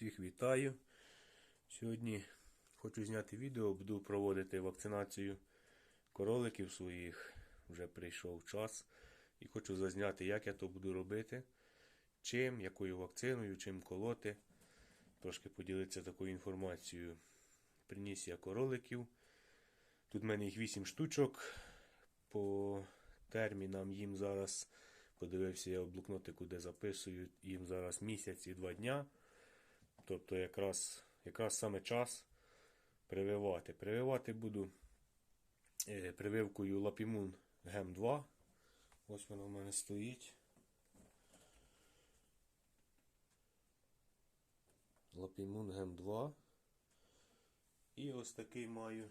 Всіх вітаю. Сьогодні хочу зняти відео, буду проводити вакцинацію короликів своїх. Вже прийшов час. І хочу зазняти, як я то буду робити, чим, якою вакциною, чим колоти. Трошки поділитися такою інформацією. Приніс я короликів. Тут в мене їх 8 штучок. По термінам їм зараз подивився я в блокнотику, де записую, їм зараз місяць і два дня. Тобто якраз, якраз саме час прививати. Прививати буду е, прививкою Лапімун Гем 2. Ось воно в мене стоїть. Лапімун Гем 2. І ось такий маю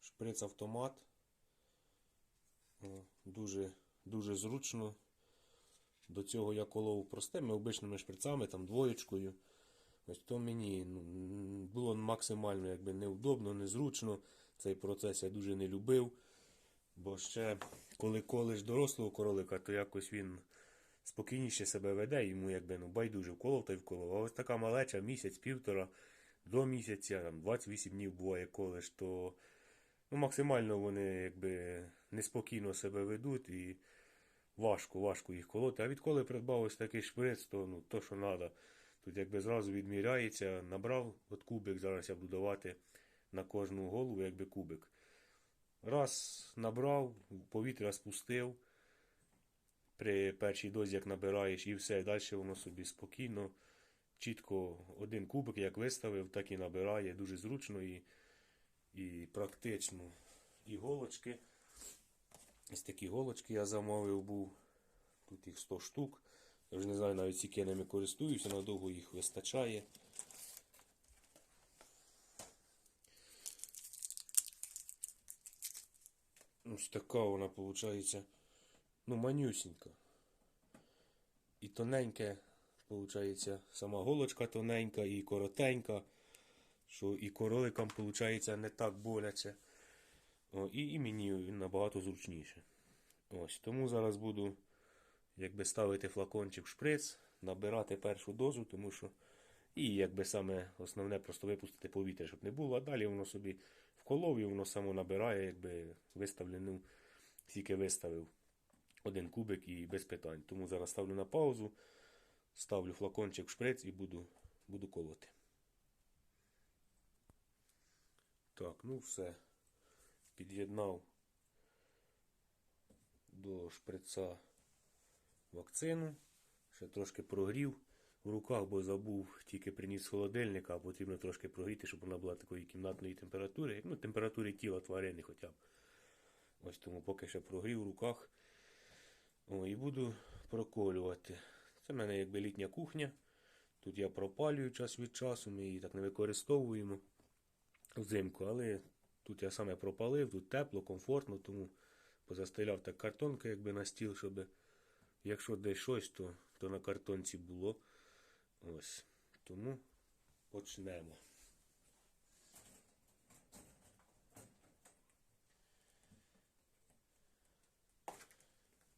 шприц-автомат. Дуже, дуже зручно. До цього я колов простими обичними шприцами, там двоєчкою. Ось то мені ну, було максимально якби неудобно, незручно. Цей процес я дуже не любив. Бо ще коли колиш дорослого королика, то якось він спокійніше себе веде, йому якби ну, байдуже вколов та й вколов. А ось така малеча, місяць, півтора, до місяця, там 28 днів буває колиш, то ну, максимально вони якби неспокійно себе ведуть і важко, важко їх колоти. А відколи придбав ось такий шприц, то ну, то, що треба. Тут якби зразу відміряється, набрав от кубик, зараз я буду давати на кожну голову якби кубик. Раз набрав, повітря спустив. При першій дозі, як набираєш, і все, далі воно собі спокійно, чітко один кубик, як виставив, так і набирає. Дуже зручно і, і практично. І голочки. Ось такі голочки я замовив був. Тут їх 100 штук. Я вже не знаю навіть скільки я ними користуюся, надовго їх вистачає. Ось така вона виходить. Ну, манюсінька. І тоненьке, виходить, сама голочка тоненька і коротенька, що і короликам, виходить, не так боляче. І, і мені він набагато зручніше. Ось, тому зараз буду якби ставити флакончик в шприц, набирати першу дозу, тому що і якби саме основне просто випустити повітря, щоб не було, а далі воно собі вколов і воно само набирає, якби виставлену, скільки виставив один кубик і без питань. Тому зараз ставлю на паузу, ставлю флакончик в шприц і буду, буду колоти. Так, ну все. Під'єднав до шприца вакцину. Ще трошки прогрів в руках, бо забув, тільки приніс холодильника, а потрібно трошки прогріти, щоб вона була такої кімнатної температури. Ну, температури тіла тварини хоча б. Ось тому поки ще прогрів в руках. О, і буду проколювати. Це в мене якби літня кухня. Тут я пропалюю час від часу, ми її так не використовуємо взимку, але тут я саме пропалив, тут тепло, комфортно, тому позастеляв так картонки якби на стіл, щоб якщо десь щось, то, то на картонці було. Ось. Тому почнемо.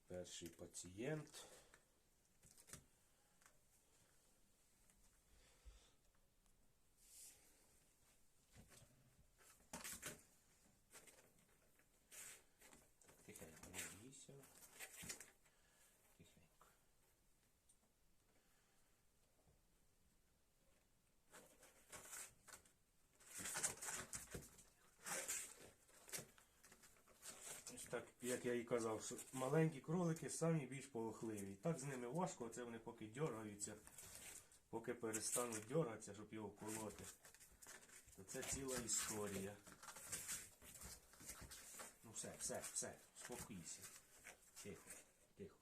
Перший пацієнт. Тихенько, не бійся. Тихенько. Ось так, як я і казав, що маленькі кролики самі більш полохливі. Так з ними важко, це вони поки дергаються, поки перестануть дергатися, щоб його колоти. То це ціла історія. Ну все, все, все, спокійся. Тихо. Тихо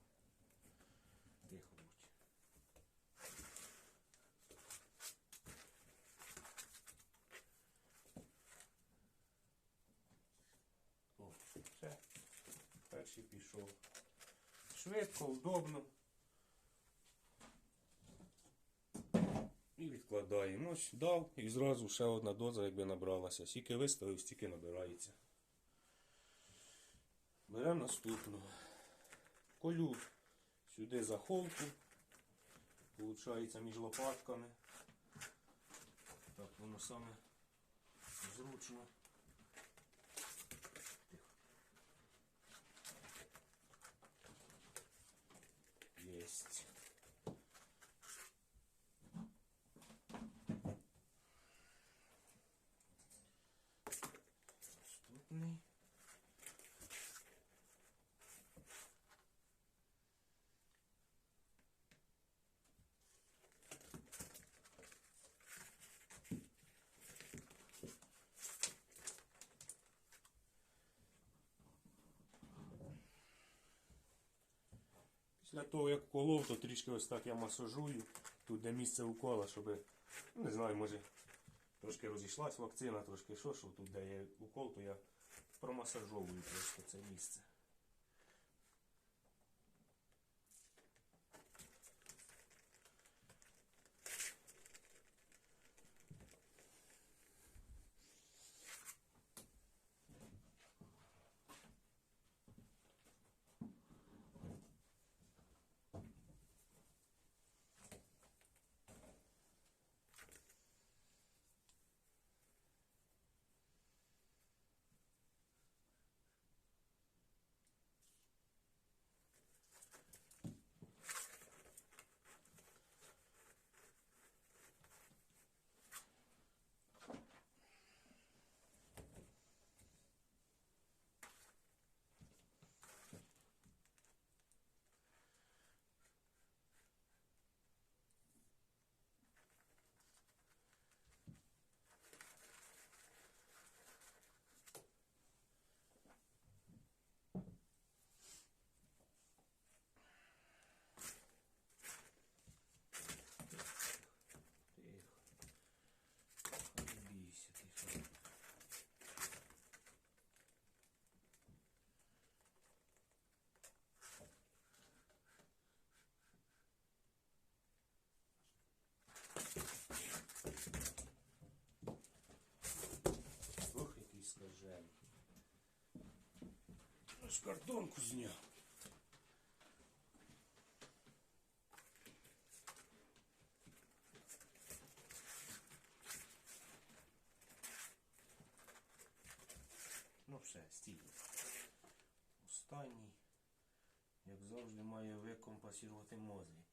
будь. О, все. Перший пішов. Швидко, удобно. І відкладаємо. Ось дав і зразу ще одна доза, якби набралася. Скільки виставив, стільки набирається. Беремо наступну. Колю сюди за холку. виходить між лопатками. Так, воно саме зручно. Після того, як колов, то трішки ось так я масажую. Тут де місце укола, щоб, ну не знаю, може трошки розійшлась вакцина, трошки що, що тут де є укол, то я промасажовую просто це місце. Аж картонку зняв. Ну все, стій. Останній, як завжди, має викомпасувати мозги.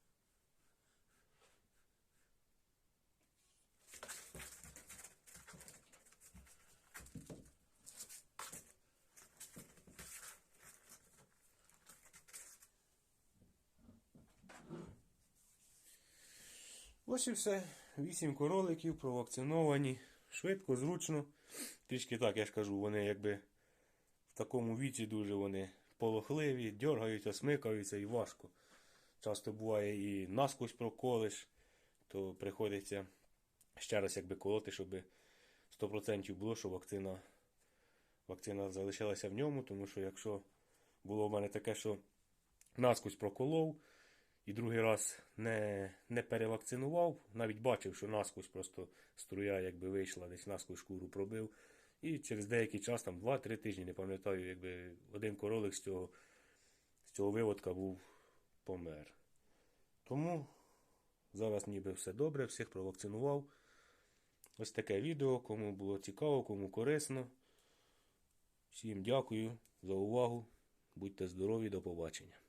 Ось і все. Вісім короликів провакциновані. Швидко, зручно. Трішки так, я ж кажу, вони якби в такому віці дуже вони полохливі, дергаються, смикаються і важко. Часто буває і наскось проколиш, то приходиться ще раз якби колоти, щоб 100% було, що вакцина, вакцина залишилася в ньому, тому що якщо було в мене таке, що наскось проколов, і другий раз не, не перевакцинував, навіть бачив, що наскось просто струя якби вийшла, десь наскось шкуру пробив. І через деякий час, там 2-3 тижні, не пам'ятаю, якби один королик з цього, з цього виводка був помер. Тому зараз ніби все добре, всіх провакцинував. Ось таке відео, кому було цікаво, кому корисно. Всім дякую за увагу. Будьте здорові, до побачення.